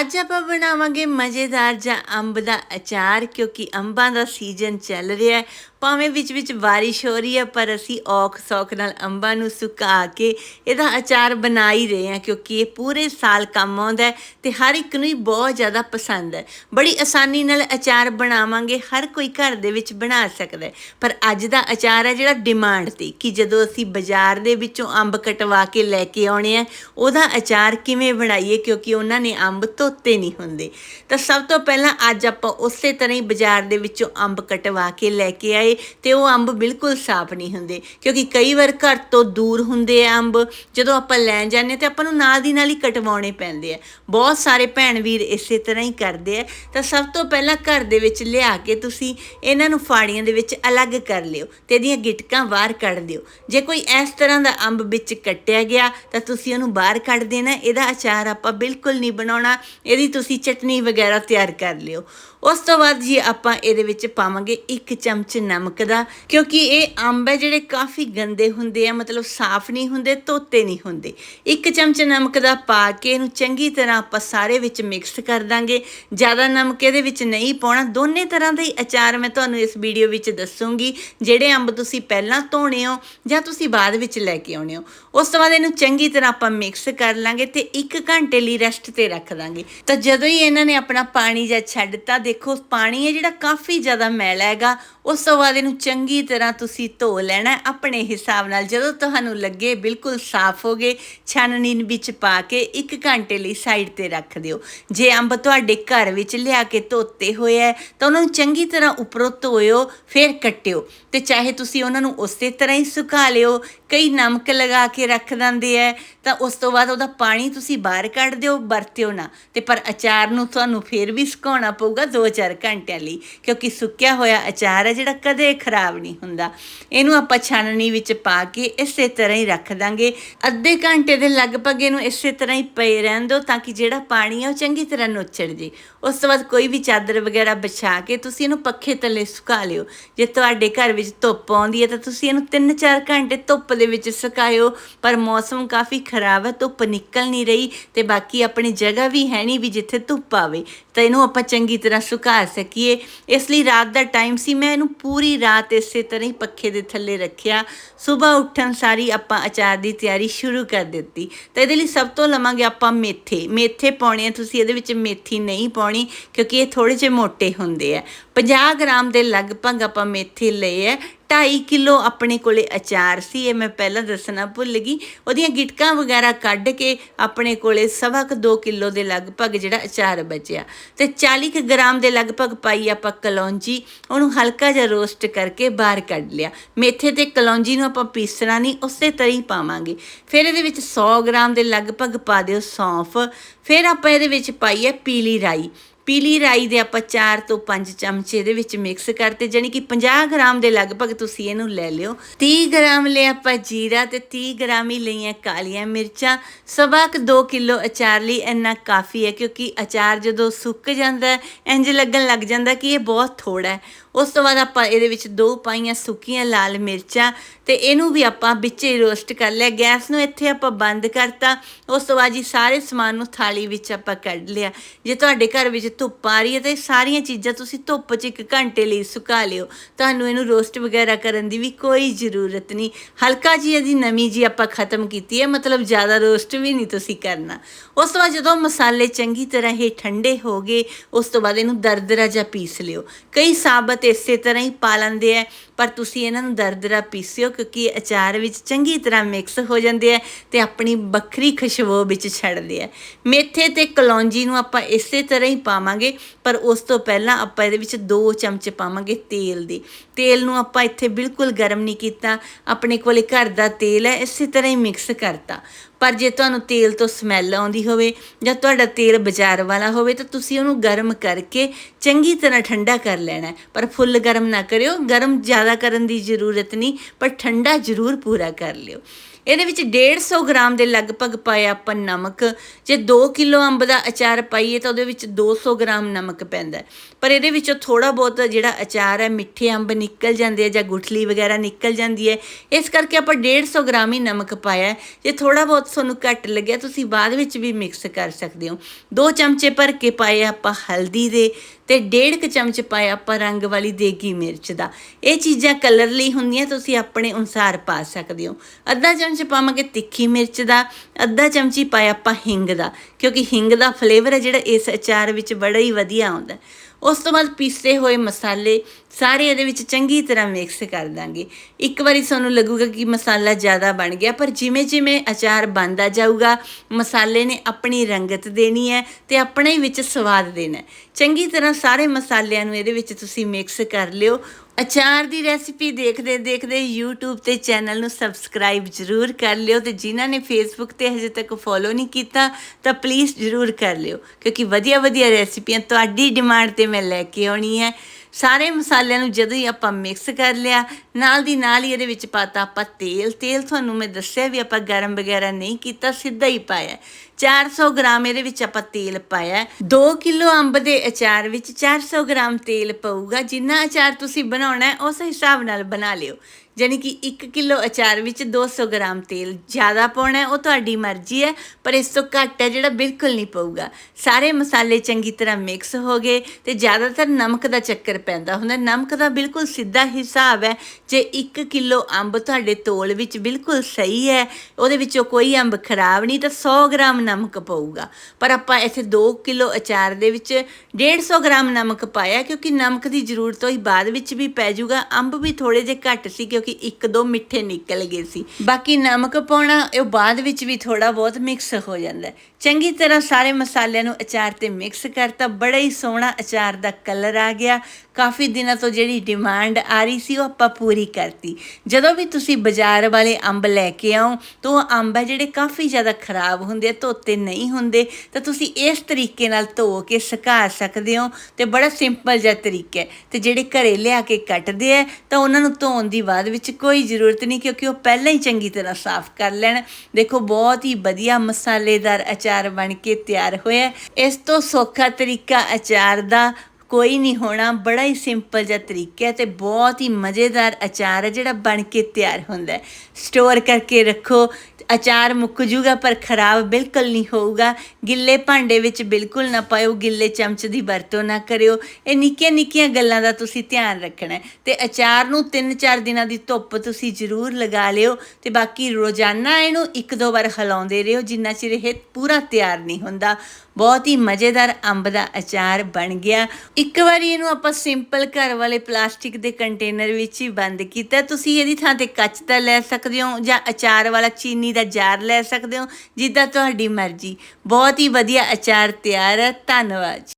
ਅੱਜ ਆਪਾਂ ਬਣਾਵਾਂਗੇ ਮਜ਼ੇਦਾਰ ਜਾਂ ਅੰਬ ਦਾ ਅਚਾਰ, ਕਿਉਂਕਿ ਅੰਬਾਂ ਦਾ ਸੀਜ਼ਨ ਚੱਲ ਰਿਹਾ ਹੈ। ਭਾਵੇਂ ਵਿੱਚ ਵਿੱਚ ਬਾਰਿਸ਼ ਹੋ ਰਹੀ ਹੈ, ਪਰ ਅਸੀਂ ਔਖ ਸੌਖ ਨਾਲ ਅੰਬਾਂ ਨੂੰ ਸੁਕਾ ਕੇ ਇਹਦਾ ਅਚਾਰ ਬਣਾ ਹੀ ਰਹੇ ਹਾਂ, ਕਿਉਂਕਿ ਇਹ ਪੂਰੇ ਸਾਲ ਕੰਮ ਆਉਂਦਾ ਹੈ ਤੇ ਹਰ ਇੱਕ ਨੂੰ ਹੀ ਬਹੁਤ ਜ਼ਿਆਦਾ ਪਸੰਦ ਹੈ। ਬੜੀ ਆਸਾਨੀ ਨਾਲ ਅਚਾਰ ਬਣਾਵਾਂਗੇ, ਹਰ ਕੋਈ ਘਰ ਦੇ ਵਿੱਚ ਬਣਾ ਸਕਦਾ ਪਰ ਅੱਜ ਦਾ ਅਚਾਰ ਹੈ ਜਿਹੜਾ ਡਿਮਾਂਡ ਤੇ ਕਿ ਜਦੋਂ ਅਸੀਂ ਬਾਜ਼ਾਰ ਦੇ ਵਿੱਚੋਂ ਅੰਬ ਕਟਵਾ ਕੇ ਲੈ ਕੇ ਆਉਣੇ ਆ, ਉਹਦਾ ਅਚਾਰ ਕਿਵੇਂ ਬਣਾਈਏ, ਕਿਉਂਕਿ ਉਹਨਾਂ ਨੇ ਅੰਬ ਧੋਤੇ ਨਹੀਂ ਹੁੰਦੇ। ਤਾਂ ਸਭ ਤੋਂ ਪਹਿਲਾਂ ਅੱਜ ਆਪਾਂ ਉਸੇ ਤਰ੍ਹਾਂ ਹੀ ਬਾਜ਼ਾਰ ਦੇ ਵਿੱਚੋਂ ਅੰਬ ਕਟਵਾ ਕੇ ਲੈ ਕੇ ਆਏ ਤੇ ਉਹ ਅੰਬ ਬਿਲਕੁਲ ਸਾਫ਼ ਨਹੀਂ ਹੁੰਦੇ, ਕਿਉਂਕਿ ਕਈ ਵਾਰ ਘਰ ਤੋਂ ਦੂਰ ਹੁੰਦੇ ਆ ਅੰਬ, ਜਦੋਂ ਆਪਾਂ ਲੈਣ ਜਾਂਦੇ ਤੇ ਆਪਾਂ ਨੂੰ ਨਾਲ ਦੀ ਨਾਲ ਹੀ ਕਟਵਾਉਣੇ ਪੈਂਦੇ ਆ। ਬਹੁਤ ਸਾਰੇ ਭੈਣ ਵੀਰ ਇਸੇ ਤਰ੍ਹਾਂ ਹੀ ਕਰਦੇ ਆ। ਤਾਂ ਸਭ ਤੋਂ ਪਹਿਲਾਂ ਘਰ ਦੇ ਵਿੱਚ ਲਿਆ ਕੇ ਤੁਸੀਂ ਇਹਨਾਂ ਨੂੰ ਫਾੜੀਆਂ ਦੇ ਵਿੱਚ ਅਲੱਗ ਕਰ ਲਿਓ ਤੇ ਇਹਦੀਆਂ ਗਿਟਕਾਂ ਬਾਹਰ ਕੱਢ ਦਿਓ। ਜੇ ਕੋਈ ਇਸ ਤਰ੍ਹਾਂ ਦਾ ਅੰਬ ਵਿੱਚ ਕੱਟਿਆ ਗਿਆ, ਤਾਂ ਤੁਸੀਂ ਉਹਨੂੰ ਬਾਹਰ ਕੱਢ ਦੇਣਾ, ਇਹਦਾ ਅਚਾਰ ਆਪਾਂ ਬਿਲਕੁਲ ਨਹੀਂ ਬਣਾਉਣਾ, ਇਹਦੀ ਤੁਸੀਂ ਚਟਨੀ ਵਗੈਰਾ ਤਿਆਰ ਕਰ ਲਿਓ। ਉਸ ਤੋਂ ਬਾਅਦ ਜੀ ਆਪਾਂ ਇਹਦੇ ਵਿੱਚ ਪਾਵਾਂਗੇ ਇੱਕ ਚਮਚ ਨਮਕ। ਦਾ ਕਿਉਂਕਿ ਇਹ ਅੰਬ ਹੈ ਜਿਹੜੇ ਕਾਫੀ ਗੰਦੇ ਹੁੰਦੇ ਆ, ਮਤਲਬ ਸਾਫ਼ ਨਹੀਂ ਹੁੰਦੇ, ਧੋਤੇ ਨਹੀਂ ਹੁੰਦੇ। ਇੱਕ ਚਮਚ ਨਮਕ ਦਾ ਪਾ ਕੇ ਇਹਨੂੰ ਚੰਗੀ ਤਰ੍ਹਾਂ ਆਪਾਂ ਸਾਰੇ ਵਿੱਚ ਮਿਕਸ ਕਰ ਦਾਂਗੇ। ਜ਼ਿਆਦਾ ਨਮਕ ਇਹਦੇ ਵਿੱਚ ਨਹੀਂ ਪਾਉਣਾ। ਦੋਨੇ ਤਰ੍ਹਾਂ ਦਾ ਹੀ ਅਚਾਰ ਮੈਂ ਤੁਹਾਨੂੰ ਇਸ ਵੀਡੀਓ ਵਿੱਚ ਦੱਸੂਗੀ, ਜਿਹੜੇ ਅੰਬ ਤੁਸੀਂ ਪਹਿਲਾਂ ਧੋਣੇ ਹੋ ਜਾਂ ਤੁਸੀਂ ਬਾਅਦ ਵਿੱਚ ਲੈ ਕੇ ਆਉਣੇ ਹੋ। ਉਸ ਤੋਂ ਬਾਅਦ ਇਹਨੂੰ ਚੰਗੀ ਤਰ੍ਹਾਂ ਆਪਾਂ ਮਿਕਸ ਕਰ ਲਾਂਗੇ ਤੇ 1 ਘੰਟੇ ਲਈ ਰੈਸਟ ਤੇ ਰੱਖ ਦਾਂਗੇ। ਤਾਂ ਜਦੋਂ ਹੀ ਇਹਨਾਂ ਨੇ ਆਪਣਾ ਪਾਣੀ ਜਾਂ ਛੱਡਤਾ ਦੇਖੋ ਪਾਣੀ ਹੈ ਜਿਹੜਾ ਕਾਫੀ ਜ਼ਿਆਦਾ ਮੈਲਾ ਹੈਗਾ, ਉਸ ਤੋਂ ਬਾਅਦ ਇਹਨੂੰ ਚੰਗੀ ਤਰ੍ਹਾਂ ਤੁਸੀਂ ਧੋ ਲੈਣਾ ਆਪਣੇ ਹਿਸਾਬ ਨਾਲ। ਜਦੋਂ ਤੁਹਾਨੂੰ ਲੱਗੇ ਬਿਲਕੁਲ ਸਾਫ਼ ਹੋ ਗਏ ਛਾਨਣੀ ਵਿੱਚ ਪਾ ਕੇ 1 ਘੰਟੇ ਲਈ ਸਾਈਡ ਤੇ ਰੱਖ ਦਿਓ। ਜੇ ਅੰਬ ਤੁਹਾਡੇ ਘਰ ਵਿੱਚ ਲਿਆ ਕੇ ਧੋਤੇ ਹੋਏ ਹੈ, ਤਾਂ ਉਹਨਾਂ ਨੂੰ ਚੰਗੀ ਤਰ੍ਹਾਂ ਉੱਪਰੋਂ ਧੋਇਓ, ਫਿਰ ਕੱਟਿਓ। ਤੇ ਚਾਹੇ ਤੁਸੀਂ ਉਹਨਾਂ ਨੂੰ ਉਸੇ ਤਰ੍ਹਾਂ ਹੀ ਸੁਕਾ ਲਿਓ, ਕਈ ਨਮਕ ਲਗਾ ਕੇ ਰੱਖ ਦਿੰਦੇ ਐ ਤਾਂ ਉਸ ਤੋਂ ਬਾਅਦ ਉਹਦਾ ਪਾਣੀ ਤੁਸੀਂ ਬਾਹਰ ਕੱਢ ਦਿਓ, ਵਰਤਿਓ ਨਾ। ਤੇ ਪਰ ਅਚਾਰ ਨੂੰ ਤੁਹਾਨੂੰ ਫੇਰ ਵੀ ਸੁਕਾਉਣਾ ਪਊਗਾ 2-4 ਘੰਟਿਆਂ ਲਈ, ਕਿਉਂਕਿ ਸੁੱਕਿਆ ਹੋਇਆ ਅਚਾਰ ਹੈ ਜਿਹੜਾ ਕਦੇ ਖਰਾਬ ਨਹੀਂ ਹੁੰਦਾ। ਇਹਨੂੰ ਆਪਾਂ ਛਾਨਣੀ ਵਿੱਚ ਪਾ ਕੇ ਇਸੇ ਤਰ੍ਹਾਂ ਹੀ ਰੱਖ ਦਾਂਗੇ। ਅੱਧੇ ਘੰਟੇ ਦੇ ਲਗਭਗ ਇਹਨੂੰ ਇਸੇ ਤਰ੍ਹਾਂ ਹੀ ਪਏ ਰਹਿਣ ਦਿਓ ਤਾਂ ਕਿ ਜਿਹੜਾ ਪਾਣੀ ਹੈ ਉਹ ਚੰਗੀ ਤਰ੍ਹਾਂ ਨੁੱਚੜ ਜੇ। ਉਸ ਤੋਂ ਬਾਅਦ ਕੋਈ ਵੀ ਚਾਦਰ ਵਗੈਰਾ ਵਿਛਾ ਕੇ ਤੁਸੀਂ ਇਹਨੂੰ ਪੱਖੇ ਥੱਲੇ ਸੁਕਾ ਲਿਓ। ਜੇ ਤੁਹਾਡੇ ਘਰ ਵਿੱਚ ਧੁੱਪ ਆਉਂਦੀ ਹੈ ਤਾਂ ਤੁਸੀਂ ਇਹਨੂੰ 3-4 ਘੰਟੇ ਧੁੱਪ ਦੇ ਵਿੱਚ ਸੁਕਾਇਓ, ਪਰ ਮੌਸਮ ਕਾਫੀ ਖਰਾਬ ਹੈ ਧੁੱਪ ਨਿਕਲ ਨਹੀਂ ਰਹੀ ਤੇ ਬਾਕੀ ਆਪਣੀ ਜਗ੍ਹਾ ਵੀ ਹੈ ਨਹੀਂ ਵੀ ਜਿੱਥੇ ਧੁੱਪ ਆਵੇ। ਤਾਂ ਇਹਨੂੰ ਆਪਾਂ ਚੰਗੀ ਤਰ੍ਹਾਂ ਸੁਕਾ ਸਕੀਏ। ਇਸ ਲਈ ਰਾਤ ਦਾ ਟਾਈਮ ਸੀ, ਮੈਂ ਇਹਨੂੰ ਪੂਰੀ ਰਾਤ ਇਸੇ ਤਰ੍ਹਾਂ ਹੀ ਪੱਖੇ ਦੇ ਥੱਲੇ ਰੱਖਿਆ। ਸਵੇਰ ਉੱਠਣ ਸਾਰੀ ਆਪਾਂ ਅਚਾਰ ਦੀ ਤਿਆਰੀ ਸ਼ੁਰੂ ਕਰ ਦਿੱਤੀ। ਤਾਂ ਇਹਦੇ ਲਈ ਸਭ ਤੋਂ ਲਵਾਂਗੇ ਆਪਾਂ ਮੇਥੇ। ਮੇਥੇ ਪਾਉਣੇ ਆ, ਤੁਸੀਂ ਇਹਦੇ ਵਿੱਚ ਮੇਥੀ ਨਹੀਂ ਪਾਉਣੀ ਕਿਉਂਕਿ ਇਹ ਥੋੜੇ ਜਿਹੇ ਮੋਟੇ ਹੁੰਦੇ ਆ। 50 ਗ੍ਰਾਮ ਦੇ ਲਗਭਗ ਆਪਾਂ ਮੇਥੇ ਲਏ ਹੈ 2.5 ਕਿਲੋ ਆਪਣੇ ਕੋਲੇ ਅਚਾਰ ਸੀ, ਇਹ ਮੈਂ ਪਹਿਲਾਂ ਦੱਸਣਾ ਭੁੱਲ ਗਈ। ਉਹਦੀਆਂ ਗਿਟਕਾਂ ਵਗੈਰਾ ਕੱਢ ਕੇ ਆਪਣੇ ਕੋਲੇ ਸਵਾ ਕੁ 2 ਕਿਲੋ ਦੇ ਲਗਭਗ ਜਿਹੜਾ ਅਚਾਰ ਬਚਿਆ। ਤੇ 40 ਕੁ ਗ੍ਰਾਮ ਦੇ ਲਗਭਗ ਪਾਈ ਆਪਾਂ ਕਲੌਂਜੀ, ਉਹਨੂੰ ਹਲਕਾ ਜਿਹਾ ਰੋਸਟ ਕਰਕੇ ਬਾਹਰ ਕੱਢ ਲਿਆ। ਮੇਥੇ ਤੇ ਕਲੌਂਜੀ ਨੂੰ ਆਪਾਂ ਪੀਸਣਾ ਨਹੀਂ, ਉਸੇ ਤਰ੍ਹਾਂ ਹੀ ਪਾਵਾਂਗੇ। ਫਿਰ ਇਹਦੇ ਵਿੱਚ 100 ਗ੍ਰਾਮ ਦੇ ਲਗਭਗ ਪਾ ਦਿਓ ਸੌਂਫ। ਫਿਰ ਆਪਾਂ ਇਹਦੇ ਵਿੱਚ ਪਾਈਏ ਪੀਲੀ ਰਾਈ। ਪੀਲੀ ਰਾਈ ਦੇ ਆਪਾਂ 4 ਤੋਂ 5 ਚਮਚੇ ਇਹਦੇ ਵਿੱਚ ਮਿਕਸ ਕਰਤੇ ਜਾਨੀ ਕਿ 50 ਗ੍ਰਾਮ ਦੇ ਲਗਭਗ ਤੁਸੀਂ ਇਹਨੂੰ ਲੈ ਲਿਓ। 30 ਗ੍ਰਾਮ ਲੈ ਆਪਾਂ ਜੀਰਾ ਤੇ 30 ਗ੍ਰਾਮ ਹੀ ਲਈਆਂ ਕਾਲੀਆਂ ਮਿਰਚਾਂ। ਸਵਾ ਕੁ 2 ਕਿਲੋ ਅਚਾਰ ਲਈ ਇੰਨਾ ਕਾਫੀ ਹੈ, ਕਿਉਂਕਿ ਅਚਾਰ ਜਦੋਂ ਸੁੱਕ ਜਾਂਦਾ ਹੈ ਇੰਜ ਲੱਗਣ ਲੱਗ ਜਾਂਦਾ ਕਿ ਇਹ ਬਹੁਤ ਥੋੜਾ ਹੈ। ਉਸ ਤੋਂ ਬਾਅਦ ਆਪਾਂ ਇਹਦੇ ਵਿੱਚ ਦੋ ਪਾਈਆਂ ਸੁੱਕੀਆਂ ਲਾਲ ਮਿਰਚਾਂ ਤੇ ਇਹਨੂੰ ਵੀ ਆਪਾਂ ਵਿੱਚੇ ਰੋਸਟ ਕਰ ਲਿਆ। ਗੈਸ ਨੂੰ ਇੱਥੇ ਆਪਾਂ ਬੰਦ ਕਰਤਾ। ਉਸ ਤੋਂ ਬਾਅਦ ਜੀ ਸਾਰੇ ਸਮਾਨ ਨੂੰ ਥਾਲੀ ਵਿੱਚ ਆਪਾਂ ਕੱਢ ਲਿਆ। ਜੇ ਤੁਹਾਡੇ ਘਰ ਵਿੱਚ ਧੁੱਪ ਆ ਰਹੀ ਹੈ ਤਾਂ ਇਹ ਸਾਰੀਆਂ ਚੀਜ਼ਾਂ ਤੁਸੀਂ ਧੁੱਪ 'ਚ ਇੱਕ ਘੰਟੇ ਲਈ ਸੁਕਾ ਲਿਓ। ਤੁਹਾਨੂੰ ਇਹਨੂੰ ਰੋਸਟ ਵਗੈਰਾ ਕਰਨ ਦੀ ਵੀ ਕੋਈ ਜ਼ਰੂਰਤ ਨਹੀਂ। ਹਲਕਾ ਜੀ ਇਹਦੀ ਨਮੀ ਜੀ ਆਪਾਂ ਖਤਮ ਕੀਤੀ ਹੈ। ਮਤਲਬ ਜ਼ਿਆਦਾ ਰੋਸਟ ਵੀ ਨਹੀਂ ਤੁਸੀਂ ਕਰਨਾ। ਉਸ ਤੋਂ ਬਾਅਦ ਜਦੋਂ ਮਸਾਲੇ ਚੰਗੀ ਤਰ੍ਹਾਂ ਇਹ ਠੰਡੇ ਹੋ ਗਏ, ਉਸ ਤੋਂ ਬਾਅਦ ਇਹਨੂੰ ਦਰਦਰਾ ਜਿਹਾ ਪੀਸ ਲਿਓ। ਕਈ ਸਾਬਤ ਇਸੇ ਤਰ੍ਹਾਂ ਹੀ ਪਾ ਲੈਂਦੇ ਹੈ ਪਰ ਤੁਸੀਂ ਇਹਨਾਂ ਨੂੰ ਦਰਦਰਾ ਪੀਸਿਓ ਕਿਉਂਕਿ ਅਚਾਰ ਵਿੱਚ ਚੰਗੀ ਤਰ੍ਹਾਂ ਮਿਕਸ ਹੋ ਜਾਂਦੇ ਆ ਤੇ ਆਪਣੀ ਵੱਖਰੀ ਖੁਸ਼ਬੂ ਵਿੱਚ ਛੱਡਦੇ ਆ। ਮੇਥੇ ਤੇ ਕਲੌਂਜੀ ਨੂੰ ਆਪਾਂ ਇਸੇ ਤਰ੍ਹਾਂ ਹੀ ਪਾਵਾਂਗੇ, ਪਰ ਉਸ ਤੋਂ ਪਹਿਲਾਂ ਆਪਾਂ ਇਹਦੇ ਵਿੱਚ 2 ਚਮਚ ਪਾਵਾਂਗੇ ਤੇਲ ਦੇ। ਤੇਲ ਨੂੰ ਆਪਾਂ ਇੱਥੇ ਬਿਲਕੁਲ ਗਰਮ ਨਹੀਂ ਕੀਤਾ, ਆਪਣੇ ਕੋਲੇ ਘਰ ਦਾ ਤੇਲ ਹੈ, ਇਸੇ ਤਰ੍ਹਾਂ ਹੀ ਮਿਕਸ ਕਰਤਾ। ਪਰ ਜੇ ਤੁਹਾਨੂੰ ਤੇਲ ਤੋਂ ਸਮੈਲ ਆਉਂਦੀ ਹੋਵੇ ਜਾਂ ਤੁਹਾਡਾ ਤੇਲ ਬਾਜ਼ਾਰ ਵਾਲਾ ਹੋਵੇ, ਤਾਂ ਤੁਸੀਂ ਉਹਨੂੰ ਗਰਮ ਕਰਕੇ ਚੰਗੀ ਤਰ੍ਹਾਂ ਠੰਡਾ ਕਰ ਲੈਣਾ ਪਰ ਫੁੱਲ ਗਰਮ ਨਾ ਕਰਿਓ, ਗਰਮ ਜ਼ਿਆਦਾ ਕਰਨ ਦੀ ਜ਼ਰੂਰਤ ਨਹੀਂ, ਪਰ ਠੰਡਾ ਜ਼ਰੂਰ ਪੂਰਾ ਕਰ ਲਿਓ। ਇਹਦੇ ਵਿੱਚ 150 ਗ੍ਰਾਮ ਦੇ ਲਗਭਗ ਪਾਇਆ ਆਪਾਂ ਨਮਕ। ਜੇ 2 ਕਿਲੋ ਅੰਬ ਦਾ ਅਚਾਰ ਪਾਈਏ ਤਾਂ ਉਹਦੇ ਵਿੱਚ 200 ਗ੍ਰਾਮ ਨਮਕ ਪੈਂਦਾ ਪਰ ਇਹਦੇ ਵਿੱਚੋਂ ਥੋੜਾ ਬਹੁਤ ਜਿਹੜਾ ਅਚਾਰ ਹੈ, ਮਿੱਠੇ ਅੰਬ ਨਿਕਲ ਜਾਂਦੇ ਆ ਜਾਂ ਗੁਠਲੀ ਵਗੈਰਾ ਨਿਕਲ ਜਾਂਦੀ ਹੈ। ਇਸ ਕਰਕੇ ਆਪਾਂ 150 ਗ੍ਰਾਮ ਹੀ ਨਮਕ ਪਾਇਆ ਜੇ ਥੋੜਾ ਬਹੁਤ ਤੁਹਾਨੂੰ ਘੱਟ ਲੱਗਿਆ, ਤੁਸੀਂ ਬਾਅਦ ਵਿੱਚ ਵੀ ਮਿਕਸ ਕਰ ਸਕਦੇ ਹੋ। ਦੋ ਚਮਚੇ ਭਰ ਕੇ ਪਾਏ ਆਪਾਂ ਹਲਦੀ ਦੇ ਤੇ ਡੇਢ ਕੁ ਚਮਚ ਪਾਇਆ ਆਪਾਂ ਰੰਗ ਵਾਲੀ ਦੇਗੀ ਮਿਰਚ ਦਾ। ਇਹ ਚੀਜ਼ਾਂ ਕਲਰ ਲਈ ਹੁੰਦੀਆਂ, ਤੁਸੀਂ ਆਪਣੇ ਅਨੁਸਾਰ ਪਾ ਸਕਦੇ ਹੋ। ਅੱਧਾ ਚਮਚ ਪਾਵਾਂਗੇ ਤਿੱਖੀ ਮਿਰਚ ਦਾ, ਅੱਧਾ ਚਮਚੀ ਪਾਇਆ ਆਪਾਂ ਹਿੰਗ ਦਾ, ਕਿਉਂਕਿ ਹਿੰਗ ਦਾ ਫਲੇਵਰ ਹੈ ਜਿਹੜਾ ਇਸ ਅਚਾਰ ਵਿੱਚ ਬੜਾ ਹੀ ਵਧੀਆ ਆਉਂਦਾ ਉਸ ਤੋਂ ਬਾਅਦ ਪੀਸੇ ਹੋਏ ਮਸਾਲੇ ਸਾਰੇ ਇਹਦੇ ਵਿੱਚ ਚੰਗੀ ਤਰ੍ਹਾਂ ਮਿਕਸ ਕਰ ਦਾਂਗੇ। ਇੱਕ ਵਾਰੀ ਤੁਹਾਨੂੰ ਲੱਗੂਗਾ ਕਿ ਮਸਾਲਾ ਜ਼ਿਆਦਾ ਬਣ ਗਿਆ, ਪਰ ਜਿਵੇਂ ਜਿਵੇਂ ਅਚਾਰ ਬਣਦਾ ਜਾਊਗਾ, ਮਸਾਲੇ ਨੇ ਆਪਣੀ ਰੰਗਤ ਦੇਣੀ ਹੈ ਤੇ ਆਪਣੇ ਵਿੱਚ ਸਵਾਦ ਦੇਣਾ ਚੰਗੀ ਤਰ੍ਹਾਂ ਸਾਰੇ ਮਸਾਲਿਆਂ ਨੂੰ ਇਹਦੇ ਵਿੱਚ ਤੁਸੀਂ ਮਿਕਸ ਕਰ ਲਿਓ। ਅਚਾਰ ਦੀ ਰੈਸਿਪੀ ਦੇਖਦੇ ਦੇਖਦੇ YouTube ਤੇ ਚੈਨਲ ਨੂੰ ਸਬਸਕ੍ਰਾਈਬ ਜ਼ਰੂਰ ਕਰ ਲਿਓ ਤੇ ਜਿਨ੍ਹਾਂ ਨੇ Facebook ਤੇ ਹਜੇ ਤੱਕ ਫੋਲੋ ਨਹੀਂ ਕੀਤਾ, ਤਾਂ ਪਲੀਜ਼ ਜ਼ਰੂਰ ਕਰ ਲਿਓ, ਕਿਉਂਕਿ ਵਧੀਆ ਵਧੀਆ ਰੈਸਿਪੀਆਂ ਤੁਹਾਡੀ ਡਿਮਾਂਡ ਤੇ ਮੈਂ ਲੈ ਕੇ ਆਉਣੀ ਹੈ। ਸਾਰੇ ਮਸਾਲਿਆਂ ਨੂੰ ਜਦੋਂ ਹੀ ਆਪਾਂ ਮਿਕਸ ਕਰ ਲਿਆ, ਨਾਲ ਦੀ ਨਾਲ ਹੀ ਇਹਦੇ ਵਿੱਚ ਪਾਤਾ ਆਪਾਂ ਤੇਲ ਤੇਲ ਤੁਹਾਨੂੰ ਮੈਂ ਦੱਸਿਆ ਵੀ ਆਪਾਂ ਗਰਮ ਵਗੈਰਾ ਨਹੀਂ ਕੀਤਾ, ਸਿੱਧਾ ਹੀ ਪਾਇਆ। 400 ਗ੍ਰਾਮ ਇਹਦੇ ਵਿੱਚ ਆਪਾਂ ਤੇਲ ਪਾਇਆ 2 ਕਿਲੋ ਅੰਬ ਦੇ ਅਚਾਰ ਵਿੱਚ 400 ਗ੍ਰਾਮ ਤੇਲ ਪਊਗਾ। ਜਿੰਨਾ ਅਚਾਰ ਤੁਸੀਂ ਬਣਾਉਣਾ ਹੈ, ਉਸ ਹਿਸਾਬ ਨਾਲ ਬਣਾ ਲਿਓ। ਯਾਨੀ ਕਿ 1 ਕਿਲੋ ਅਚਾਰ ਵਿੱਚ 200 ਗ੍ਰਾਮ ਤੇਲ ਜ਼ਿਆਦਾ ਪਾਉਣਾ ਹੈ, ਉਹ ਤੁਹਾਡੀ ਮਰਜ਼ੀ ਹੈ, ਪਰ ਇਸ ਤੋਂ ਘੱਟ ਹੈ ਜਿਹੜਾ ਬਿਲਕੁਲ ਨਹੀਂ ਪਊਗਾ। ਸਾਰੇ ਮਸਾਲੇ ਚੰਗੀ ਤਰ੍ਹਾਂ ਮਿਕਸ ਹੋ ਗਏ ਤੇ ਜ਼ਿਆਦਾਤਰ ਨਮਕ ਦਾ ਚੱਕਰ ਪੈਂਦਾ ਹੁੰਦਾ। ਨਮਕ ਦਾ ਬਿਲਕੁਲ ਸਿੱਧਾ ਹਿਸਾਬ ਹੈ। ਜੇ 1 ਕਿਲੋ ਅੰਬ ਤੁਹਾਡੇ ਤੋਲ ਵਿੱਚ ਬਿਲਕੁਲ ਸਹੀ ਹੈ, ਉਹਦੇ ਵਿੱਚੋਂ ਕੋਈ ਅੰਬ ਖਰਾਬ ਨਹੀਂ, ਤਾਂ 100 ਗ੍ਰਾਮ ਨਮਕ ਪਊਗਾ। ਪਰ ਆਪਾਂ ਇੱਥੇ 2 ਕਿਲੋ ਅਚਾਰ ਦੇ ਵਿੱਚ 150 ਗ੍ਰਾਮ ਨਮਕ ਪਾਇਆ, ਕਿਉਂਕਿ ਨਮਕ ਦੀ ਜ਼ਰੂਰਤ ਹੋਈ ਬਾਅਦ ਵਿੱਚ ਵੀ ਪੈ ਜਾਊਗਾ। ਅੰਬ ਵੀ ਥੋੜੇ ਜਿਹੇ ਘੱਟ ਸੀ, ਕਿਉਂਕਿ ਇੱਕ ਦੋ ਮਿੱਠੇ ਨਿਕਲ ਗਏ ਸੀ। ਬਾਕੀ ਨਮਕ ਪਾਉਣਾ, ਇਹ ਬਾਅਦ ਵਿੱਚ ਵੀ ਥੋੜਾ ਬਹੁਤ ਮਿਕਸ ਹੋ ਜਾਂਦਾ ਚੰਗੀ ਤਰ੍ਹਾਂ ਸਾਰੇ ਮਸਾਲਿਆਂ ਨੂੰ ਅਚਾਰ ਤੇ ਮਿਕਸ ਕਰਤਾ। ਬੜਾ ਹੀ ਸੋਹਣਾ ਅਚਾਰ ਦਾ ਕਲਰ ਆ ਗਿਆ। ਕਾਫੀ ਦਿਨਾਂ ਤੋਂ ਜਿਹੜੀ ਡਿਮਾਂਡ ਆ ਰਹੀ ਸੀ, ਉਹ ਆਪਾਂ ਪੂਰੀ ਕਰਤੀ। ਜਦੋਂ ਵੀ ਤੁਸੀਂ ਬਾਜ਼ਾਰ ਵਾਲੇ ਅੰਬ ਲੈ ਕੇ ਆਓ, ਤਾਂ ਉਹ ਅੰਬ ਹੈ ਜਿਹੜੇ ਕਾਫੀ ਜ਼ਿਆਦਾ ਖਰਾਬ ਹੁੰਦੇ ਆ, ਧੋਤੇ ਨਹੀਂ ਹੁੰਦੇ, ਤਾਂ ਤੁਸੀਂ ਇਸ ਤਰੀਕੇ ਨਾਲ ਧੋ ਕੇ ਸੁਕਾ ਸਕਦੇ ਹੋ ਤੇ ਬੜਾ ਸਿੰਪਲ ਜਿਹਾ ਤਰੀਕਾ ਹੈ। ਤੇ ਜਿਹੜੇ ਘਰੇ ਲਿਆ ਕੇ ਕੱਟਦੇ ਆ, ਤਾਂ ਉਹਨਾਂ ਨੂੰ ਧੋਣ ਦੀ ਬਾਅਦ ਵਿੱਚ ਕੋਈ ਜ਼ਰੂਰਤ ਨਹੀਂ, ਕਿਉਂਕਿ ਉਹ ਪਹਿਲਾਂ ਹੀ ਚੰਗੀ ਤਰ੍ਹਾਂ ਸਾਫ਼ ਕਰ ਲੈਣ। ਦੇਖੋ, ਬਹੁਤ ਹੀ ਵਧੀਆ ਮਸਾਲੇਦਾਰ ਅਚਾਰ ਬਣ ਕੇ ਤਿਆਰ ਹੋਇਆ। ਇਸ ਤੋਂ ਸੌਖਾ ਤਰੀਕਾ ਅਚਾਰ ਦਾ ਕੋਈ ਨਹੀਂ ਹੋਣਾ। ਬੜਾ ਹੀ ਸਿੰਪਲ ਜਿਹਾ ਤਰੀਕਾ ਹੈ ਤੇ ਬਹੁਤ ਹੀ ਮਜ਼ੇਦਾਰ ਅਚਾਰ ਹੈ ਜਿਹੜਾ ਬਣ ਕੇ ਤਿਆਰ ਹੁੰਦਾ ਹੈ। ਸਟੋਰ ਕਰਕੇ ਰੱਖੋ। ਅਚਾਰ ਮੁੱਕ ਜੂਗਾ ਪਰ ਖਰਾਬ ਬਿਲਕੁਲ ਨਹੀਂ ਹੋਊਗਾ। ਗਿੱਲੇ ਭਾਂਡੇ ਵਿੱਚ ਬਿਲਕੁਲ ਨਾ ਪਾਇਓ, ਗਿੱਲੇ ਚਮਚ ਦੀ ਵਰਤੋਂ ਨਾ ਕਰਿਓ। ਇਹ ਨਿੱਕੀਆਂ ਨਿੱਕੀਆਂ ਗੱਲਾਂ ਦਾ ਤੁਸੀਂ ਧਿਆਨ ਰੱਖਣਾ ਹੈ। ਤੇ ਅਚਾਰ ਨੂੰ 3-4 ਦਿਨਾਂ ਦੀ ਧੁੱਪ ਤੁਸੀਂ ਜ਼ਰੂਰ ਲਗਾ ਲਿਓ ਤੇ ਬਾਕੀ ਰੋਜ਼ਾਨਾ ਇਹਨੂੰ ਇੱਕ ਦੋ ਵਾਰ ਹਿਲਾਉਂਦੇ ਰਹੋ। ਜਿੰਨਾ ਚਿਰ ਇਹ ਪੂਰਾ ਤਿਆਰ ਨਹੀਂ ਹੁੰਦਾ। ਬਹੁਤ ਹੀ ਮਜ਼ੇਦਾਰ ਅੰਬ ਦਾ ਅਚਾਰ ਬਣ ਗਿਆ। ਇੱਕ ਵਾਰੀ ਇਹਨੂੰ ਆਪਾਂ ਸਿੰਪਲ ਘਰ ਵਾਲੇ ਪਲਾਸਟਿਕ ਦੇ ਕੰਟੇਨਰ ਵਿੱਚ ਹੀ ਬੰਦ ਕੀਤਾ। ਤੁਸੀਂ ਇਹਦੀ ਥਾਂ ਤੇ ਕੱਚ ਦਾ ਲੈ ਸਕਦੇ ਹੋ ਜਾਂ ਅਚਾਰ ਵਾਲਾ ਚੀਨੀ ਦਾ ਜਾਰ ਲੈ ਸਕਦੇ ਹੋ, ਜਿੱਦਾਂ ਤੁਹਾਡੀ ਮਰਜ਼ੀ। ਬਹੁਤ ਹੀ ਵਧੀਆ ਅਚਾਰ ਤਿਆਰ ਹੈ ਧੰਨਵਾਦ। ਜੀ।